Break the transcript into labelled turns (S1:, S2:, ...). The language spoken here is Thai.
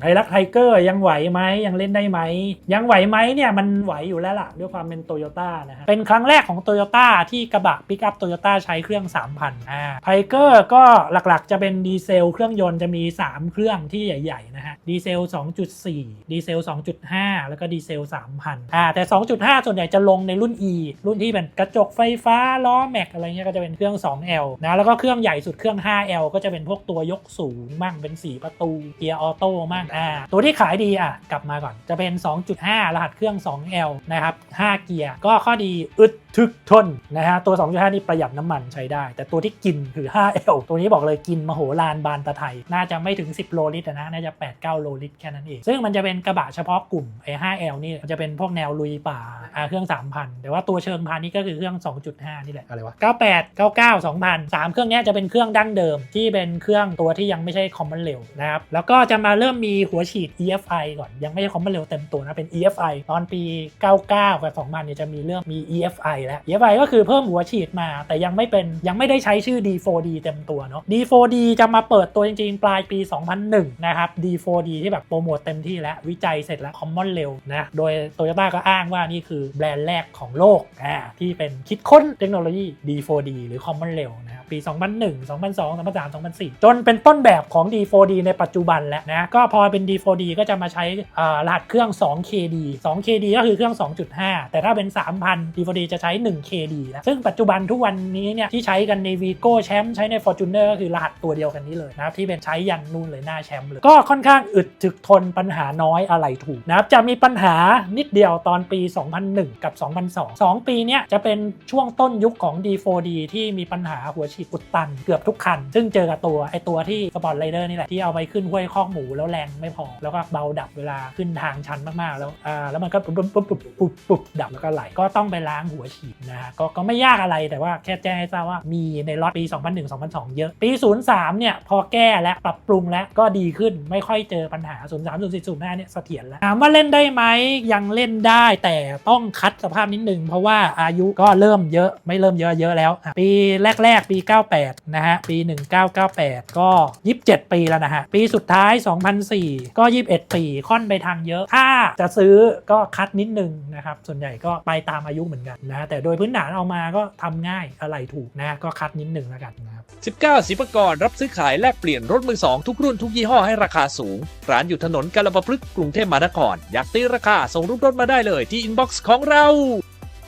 S1: ไทรักไทเกอร์ยังไหวไหมยังเล่นได้ไหม ยังไหวไหมเนี่ยมันไหวอยู่แล้วล่ะด้วยความเป็นโตโยต้านะฮะเป็นครั้งแรกของโตโยต้าที่กระบะปิกอัพโตโยต้าใช้เครื่อง 3,000อ่าไทเกอร์ก็หลักๆจะเป็นดีเซลเครื่องยนต์จะมี 3 เครื่องที่ใหญ่ๆนะฮะดีเซล 2.4 ดีเซล 2.5 แล้วก็ดีเซล 3,000อ่าแต่ 2.5 ส่วนใหญ่จะลงในรุ่น E รุ่นที่เป็นกระจกไฟฟ้าล้อแม็กอะไรเงี้ยก็จะเป็นเครื่อง 2L นะแล้วก็เครื่องใหญ่สุดเครื่อง 5L ก็จะเป็นพวกตัวยกสูงมั่งเป็น 4 ประตูเกียร์ออโต้มั่งอ่าตัวที่ขายดีอะกลับมาก่อนจะเป็น 2.5 รหัสเครื่อง 2L นะครับ 5 เกียร์ก็ข้อดีอึดทึกทนนะฮะตัว 2.5 นี่ประหยัดน้ำมันใช้ได้ แต่ตัวที่กินคือ 5L ตัวนี้บอกเลยกินมโหฬารบานตะไทย น่าจะไม่ถึง 10 โลลิตรนะน่าจะ 8-9 โลลิตรแค่นั้นเอง ซึ่งมันจะเป็นกระบะเฉพาะกลุ่มไอ้ 5L นี่มันจะเป็นพวกแนวลุยป่า อ่าเครื่อง 3,000 แต่ว่าตัวเชิงพานี่ก็คือเครื่อง 2.5 นี่แหละอะไรวะ98 99 2,000 3 เครื่องเนี้ยจะเป็นเครื่องดั้งเดิมที่เป็นเครื่องตัวที่ยังไม่ใช่ common rail นะครับแล้วก็จะมาเริ่มมีหัวฉีด EFI ก่อนยังไม่ใช่ common rail เต็มตัวนะเป็น EFI ตอนปี 99 กับ 2000เนี่ยจะมีเรื่องมี EFI แล้ว EFI ก็คือเพิ่มหัวฉีดมา แต่ยังไม่เป็นยังไม่ได้ใช้ชื่อ D4D เต็มตัวเนาะ D4D จะมาเปิดตัวจริงๆ ปลายปี 2001 นะครับ D4D ที่แบบโปรโมทเต็มที่แล้ววิจัยเสร็จแล้ว Common Rail นะโดย Toyota ก็อ้างว่านี่คือแบรนด์แรกของโลกอ่าที่เป็นคิดค้นเทคโนโลยี D4D หรือ Common Rail นะครับปี 2001 2002 2003 2004 จนเป็นต้นแบบของ D4D ในปัจจุบันแล้วนะก็พอเป็น D4D ก็จะมาใช้รหัสเครื่อง 2KD 2KD ก็คือเครื่อง 2.5 แต่ถ้าเป็น 3,000 D4D จะใช้ 1KD แล้วซึ่งปัจจุบันทุกวันนี้เนี่ยที่ใช้กันใน Vigo แชมป์ใช้ใน Fortuner ก็คือรหัสตัวเดียวกันนี้เลยนะครับที่เป็นใช้ยันนู่นเลยหน้าแชมป์เลย ก็ค่อนข้างอึดถึกทนปัญหาน้อยอะไรถูกนะครับจะมีปัญหานิดเดียวตอนปี 2001กับ 2002 2 ปีเนี้ยจะเป็นช่วงต้นยุคของ D4D ที่มีปัญหาหัวฉีดอุดตันเกือบทุกคัน ซึ่งเจอกับตัวไอตัวที่สปอร์ตไรเดอร์นี่แหละ ที่เอาไปขึ้นห้วยคอกหมูแล้วแรงไม่พอ แล้วก็เบาดับเวลาขึ้นทางชันมากๆ แล้วอ่าแล้วมันก็ปุ๊บปุ๊บปุ๊บปุ๊บปุ๊บปุ๊บดับแล้วก็ไหลก็ต้องไปล้างหัวฉีดนะฮะก็ก็ไม่ยากอะไรแต่ว่าแค่แจ้งให้ทราบว่ามีในล็อตปี 2001 2002 เยอะ ปี 03 เนี่ยพอแก้และปรับปรุงแล้วก็ดีขึ้นไม่ค่อยเจอปัญหา 03 04 05เนี่ยเสถียรแล้วถามว่าเล่นได้ไหมยังเล่นได้แต่ต้องคัดสภาพนิดนึง เพราะว่าอายุก็เริ่มเยอะไม่เริ่มเยอะเยอะแล้ว ปีแรก ๆ ปี 98 นะฮะ ปี 1998 ก็ 27 ปีแล้วนะฮะ ปีสุดท้าย 2004 ก็ 21 ปีค่อนไปทางเยอะ ถ้าจะซื้อก็คัดนิดนึงนะครับ ส่วนใหญ่ก็ไปตามอายุเหมือนกันนะแต่โดยพื้นฐานเอามาก็ทำง่ายอะไรถูกนะก็คัดนิดนึงแล้วกันนะครับ
S2: 19สิบกรรับซื้อขายแลกเปลี่ยนรถมือสองทุกรุ่นทุกยี่ห้อให้ราคาสูง ร้านอยู่ถนนกาลปพฤกษ์กรุงเทพมหานครอยากตีราคาส่งรูปรถมาได้เลยที่อินบ็อกซ์ของเรา